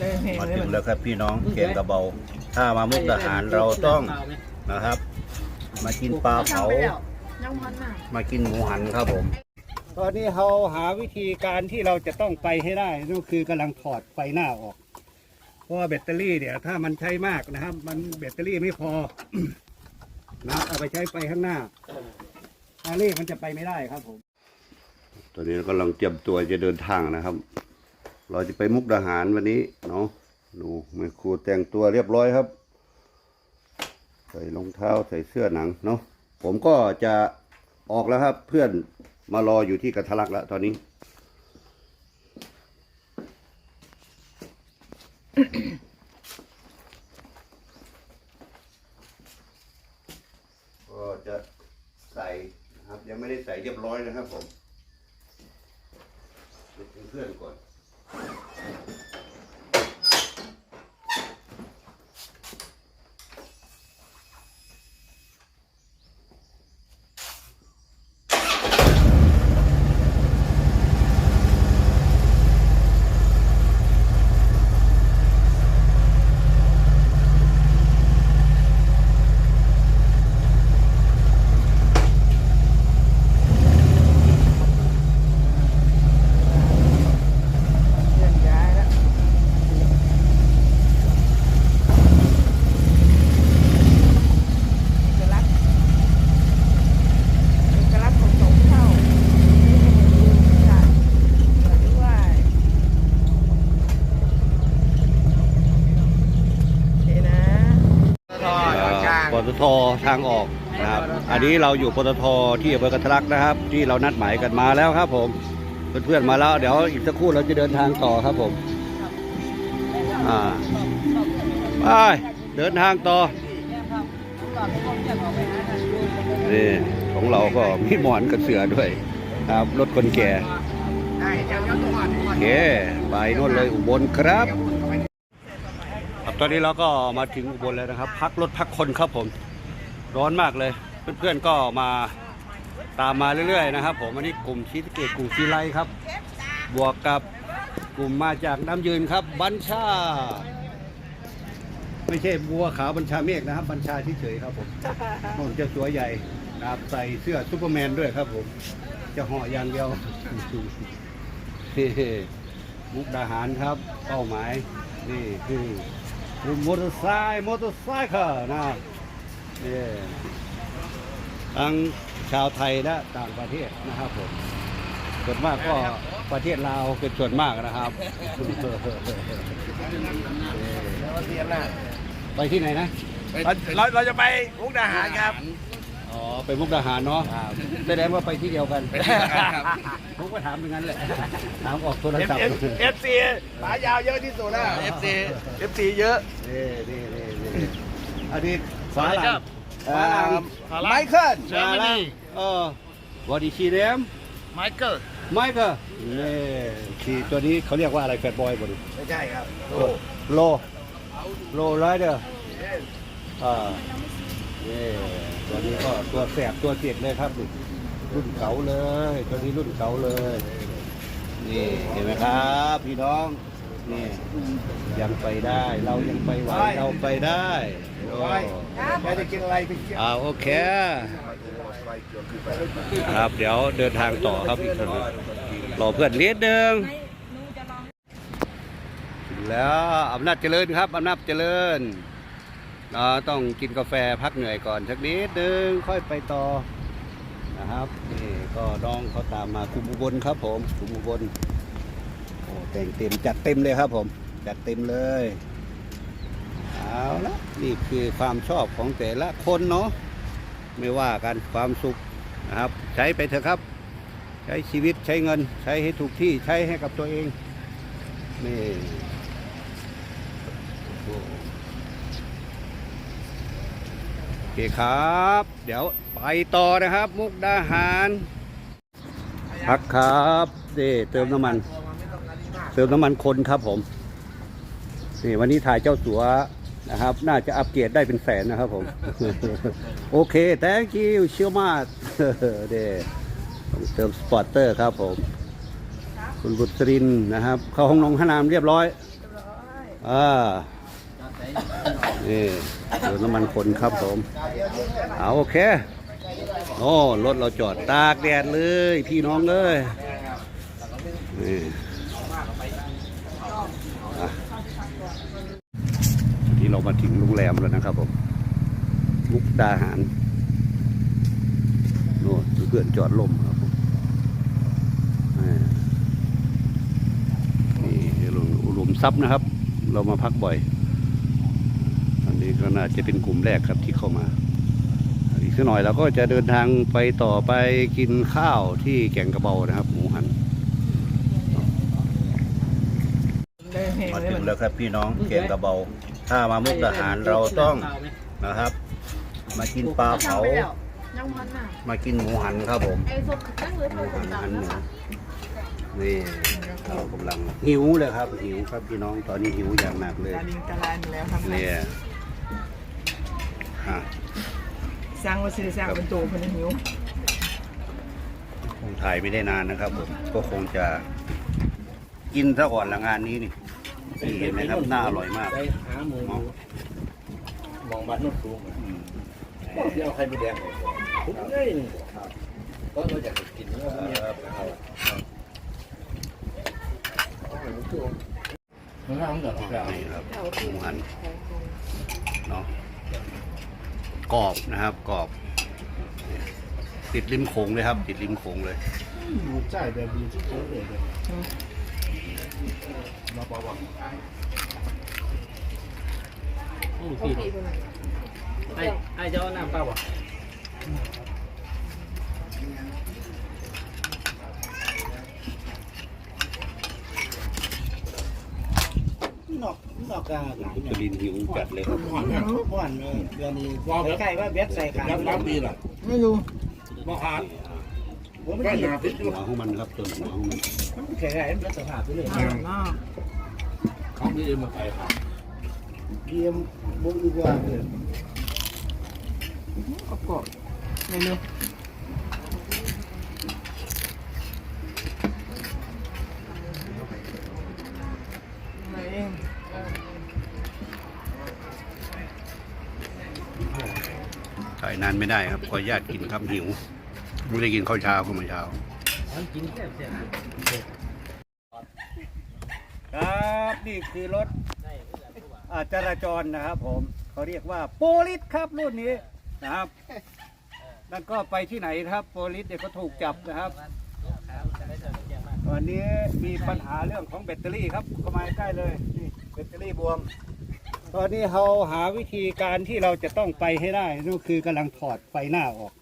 เดินเห็นมาเลยถึมังนแล้วครับพี่น้องเกียงกระเบา ถ้ามามุกดาหารเราต้องนะครับ มากินปลาเผายังพันน่ะมากินหมูหันครับผม ตอนนี้เราหาวิธีการที่เราจะต้องไปให้ได้นั่นคือกำลังถอดไฟหน้าออก เพราะว่าแบตเตอรี่เนี่ย ถ้ามันใช้มากนะครับ มันแบตเตอรี่ไม่พอนะเอาไปใช้ไฟข้างหน้าอาเล่มันจะไปไม่ได้ครับผม ตอนนี้เรากำลังเตรียมตัวจะเดินทางนะครับ เราจะไปมุกดาหารวันนี้เนาะดูแม่ครูแต่งตัวเรียบร้อยครับ ใส่รองเท้าใส่เสื้อหนังเนาะผมก็จะออกแล้วครับ เพื่อนมารออยู่ที่กระทะลักแล้วตอนนี้ ก็จะใส่นะครับ ยังไม่ได้ใส่เรียบร้อยนะครับผมเป็นเพื่อนก่อน Thank you. ทางออกนะครับ อันนี้เราอยู่ปตทที่อำเภอกระทลักนะครับ ที่เรานัดหมายกันมาแล้วครับผมเพื่อนๆมาแล้ว เดี๋ยวอีกสักครู่เราจะเดินทางต่อครับผมอ่าไปเดินทางต่อนี่ของเราก็มีหมอนกับเสือด้วยครับรถคนแก่โอเคไปโน่นเลยอุบลครับ ตอนนี้เราก็มาถึงอุบลแล้วนะครับ พักรถพักคนครับผม ร้อนมากเลย เพื่อนๆก็มาตามมาเรื่อยๆนะครับ ผมอันนี้กลุ่มชีสเกตกลุ่มซีไลครับ บวกกับกลุ่มมาจากน้ำยืนครับ บัญชา ไม่ใช่บัวขาวบัญชาเมฆนะครับ บัญชาที่เฉยๆครับผมผมจะตัวใหญ่นะครับใส่เสื้อซูเปอร์แมนด้วยครับผม จะห่ออย่างเดียวมุกดาหารครับ เป้าหมาย นี่คือคือมอเตอร์ไซค์มอเตอร์ไซค์ค่ะนะ นี่ทั้งชาวไทยและต่างประเทศนะครับผมส่วนมากก็ประเทศลาวเป็นส่วนมากนะครับไปที่ไหนนะ เราเราจะไปมุกดาหารครับ อ๋อไปมุกดาหารเนาะแสดงว่าไปที่เดียวกันไปที่เดียวกันครับผมก็ถามอย่างนั้นแหละ ถามออกโทรศัพท์เอฟซีปายาวเยอะที่สุดแล้วเอฟซีเอฟซีเยอะนี่นี่นี่นี่อันนี้ ฝาหลังฝาหลังฝาหไมเคิลฝาหลังเออวอดีชีเดมไมเคิลไมค์ก็นี่ขี่ตัวนี้เขาเรียกว่าอะไรแฟตบอยบดิไม่ใช่ครับโลโลไรเดอร์อ่านี่ตัวนี้ก็ตัวแสบตัวเจ็ดเลยครับนี่รุ่นเก่าเลย ตัวนี้รุ่นเก่าเลย นี่เห็นไหมครับ พี่น้อง นี่ยังไปได้ เรายังไปไหวเราไปได้โอ้แกจะกินอะไรไปกินอ่าโอเคครับเดี๋ยวเดินทางต่อครับอีกคนรอเพื่อนเลี้ยงหนึ่งแล้วอำนาจเจริญครับอำนาจเจริญเราต้องกินกาแฟพักเหนื่อยก่อนสักนิดนึงค่อยไปต่อนะครับนี่ก็น้องเขาตามมากลุ่มอุบลครับผมกลุ่มอุบล แต่งเต็มจัดเต็มเลยครับผม จัดเต็มเลยเอาละนี่คือความชอบของแต่ละคนเนาะไม่ว่ากันความสุขนะครับ ใช้ไปเถอะครับ ใช้ชีวิตใช้เงิน ใช้ให้ถูกที่ใช้ให้กับตัวเองนี่โอเคครับ เดี๋ยวไปต่อนะครับ มุกดาหารพักครับนี่เติมน้ำมัน ติมน้ำมันคนครับผมนี่วันนี้ถ่ายเจ้าสัวนะครับ น่าจะอัปเกรดได้เป็นแสนนะครับผม โอเค thank you เชื่อมากเด้ต้องเติมสปอร์เตอร์ครับผม คุณบุตรินทร์นะครับ เข้าห้องนองห้องน้ำเรียบร้อยเรียบร้อยอ่านี่เติมน้ำมันคนครับผม เอาโอเคโอ้รถเราจอดตากแดดเลย พี่น้องเลยนี่อะ ที่เรามาถึงโรงแรมแล้วนะครับผมมุกดาหารโน่นเพื่อนจอดลมครับผมอ่านี่หลวงอุดมทรัพย์นะครับ เรามาพักบ่อย อันนี้ก็น่าจะเป็นกลุ่มแรกครับที่เข้ามา อีกสักหน่อยเราก็จะเดินทางไปต่อไปกินข้าวที่แก่งกระเบานะครับหมูหันมาถึงแล้วครับพี่น้องแก่งกระเบา ถ้ามามุกดาหารเราต้องนะครับ มากินปลาเผายังพันน่ะมากินหมูหันครับผม ไอ้สดนั่งเลยหพมูอหันดำหันหนะมูคะนี่เรากำลังหิวเลยครับ หิวครับพี่น้องตอนนี้หิวอย่างหนักเลยตาลิงตาลานอยู่แล้วครับเนี่ยฮะสร้างว่าสิได้สร้างเป็นโตคนหิวคงถ่ายไม่ได้นานนะครับผม ก็คงจะกินซะก่อนละงานนี้นี่นี่ เห็นไหมครับน่าอร่อยมากไปหาหมูเนาะมองบ้านโนนสูงอืมที่เอาไข่มดแดงผมได้ก็เราอยากกินเนื้อเนี่ยมันน่าต้องแบบนี่ครับหมูหันเนาะกรอบนะครับกรอบนี่ติดริมโขงเลยครับ ติดริมโขงเลยใจแบบดีที่สุดเลย มาบอกว่าไอ้ไอ้เจ้าน้ำเปล่าอะนอกนอกกาสุรินทร์หิวจัดเลยครับหวานหวานเลยเดือนนี้ว่าใกล้ว่าเบ็ดใส่ขาแล้วรับดีล่ะไม่รู้มาขาดผมไม่หนาพิษหัวของมันครับตัวหัวของมัน มันแข็งแรงมันสภาพไปเลยอ่ามากเขาไม่ได้มาไปครับเยี่ยมบุกดีกว่าเลยกรอบๆเมนูมาเองถ่ายนานไม่ได้ครับขออนุญาตกินครับหิวไม่ได้กินข้าวเช้าก็เมื่อเช้ามัน กินแค่เสียครับนี่คือรถอาจราจรนะครับผมเขาเรียกว่าโปลิสครับรุ่นนี้นะครับนั่นก็ไปที่ไหนครับโปลิสเดี๋ยวก็ถูกจับนะครับวันนี้มีปัญหาเรื่องของแบตเตอรี่ครับเข้ามาใกล้เลยนี่แบตเตอรี่บวม ตอนนี้เราหาวิธีการที่เราจะต้องไปให้ได้นั่นคือกำลังถอดไฟหน้าออก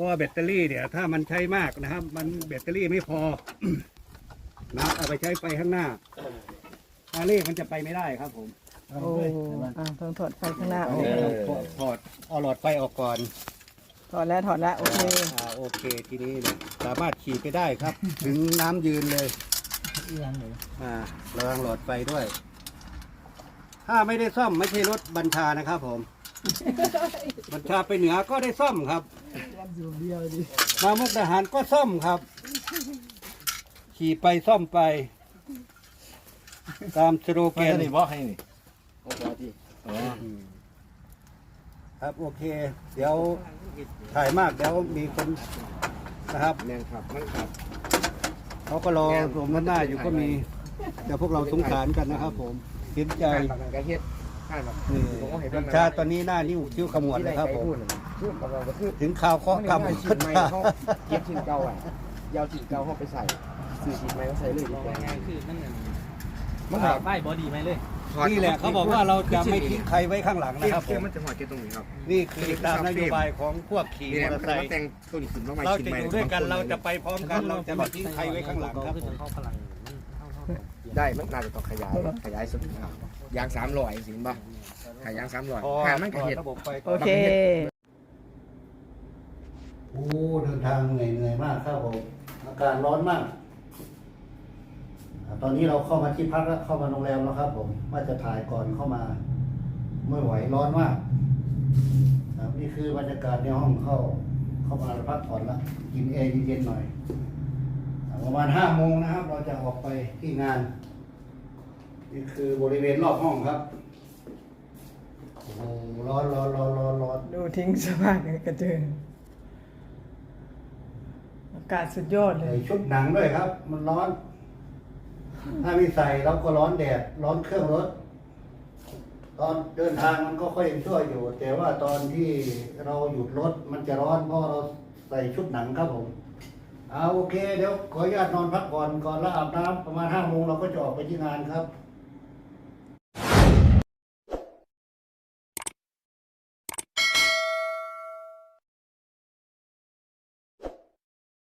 ราะว่าแบตเตอรี่เนี่ยถ้ามันใช้มากนะครับ มันแบตเตอรี่ไม่พอนะเอาไปใช้ไฟข้างหน้าอาเล่มันจะไปไม่ได้ครับผมโอ้อ่าต้องถอดไฟข้างหน้าออกถอดถอดเอาหลอดไฟออกก่อนถอดแล้วถอดแล้วโอเคอ่าโอเคทีนี้เนี่ยสามารถขี่ไปได้ครับ ถึงน้ำยืนเลยอ่าระวังหลอดไฟด้วย ถ้าไม่ได้ซ่อมไม่ใช่รถบัญชานะครับผม บัญชาไปเหนือก็ได้ซ่อมครับ มามุกดาหารก็ซ่อมครับ ขี่ไปซ่อมไป ตามสโลแกนนี่บอกให้นี่โอ้โหที่อ๋อครับโอเค เดี๋ยวถ่ายมากเดี๋ยวมีคนนะครับแรงครับมันครับเขาก็รอรวมกันหน้าอยู่ก็มี แต่พวกเราสงสารกันนะครับผมเห็นใจ ข้างหลังกระเฮ็ดข้างหลังนี่กัญชาตอนนี้หน้านิ้วคิ้วขมวดเลยครับผมพูดเราก็คือถึงข่าวเคาะกรรมชิ้นใหม่เขาเก็บชิ้นเก่าอะยาวชิ้นเก่าเขาไปใส่ซื้อชิ้นใหม่เขาใส่เลยดีกว่าง่ายคือมันมันใส่แบบป้ายบอดีไหมเลยนี่แหละเขาบอกว่าเราจะไม่ทิ้งใครไว้ข้างหลังเกี่นะครับผยวมมันจะหอดเกี่ยวตรงนี้ครับนี่คือตามนโยบายของพวกขี่นี่มแหอละเตอมันร์ไซค์ก็มาแต่งต้นขึ้นมาใหม่เราชิ้นจะใหม่อยู่ด้วยกันเราจะไปพร้อมกันเราจะไม่ทิ้งใครไว้ข้างหลังครับคือเขาพลังมันได้มันน่าจะต้องขยายขยายสุดครับ ยางสามร้อยสิบ่ขายยางสามร้อยพอหามันกระเฮ็ด ระบบไฟโอเค โอ้เดินทางเหนื่อยเหนื่อยมากครับผมอากาศร้อนมากอ่าตอนนี้เราเข้ามาที่พักแล้วเข้ามาโรงแรมแล้วครับ ผมว่าจะถ่ายก่อนเข้ามาไม่ไหวร้อนมากครับนี่คือบรรยากาศในห้องเข้า เข้ามาพักผ่อนแล้วกินแอร์เย็นๆหน่อยอ่าประมาณห้าโมงนะครับ เราจะออกไปที่งาน นี่คือบริเวณรอบห้องครับโอ้โหร้อนร้อนร้อนร้อนร้อนดูทิ้งสภาพกระเจิงอากาศสุดยอดเลใส่ย ชุดหนังด้วยครับ มันร้อน ถ้าไม่ใส่เราก็ร้อนแดด ร้อนเครื่องรถ ตอนเดินทางมันก็ค่อยชั่วอยู่ แต่ว่าตอนที่เราหยุดรถมันจะร้อนเพราะเราใส่ชุดหนังครับผมเอาโอเค เดี๋ยวขออนุญาตนอนพักผ่อนก่อนแล้วอาบน้ำประมาณห้าโมงเราก็จะออกไปที่งานครับ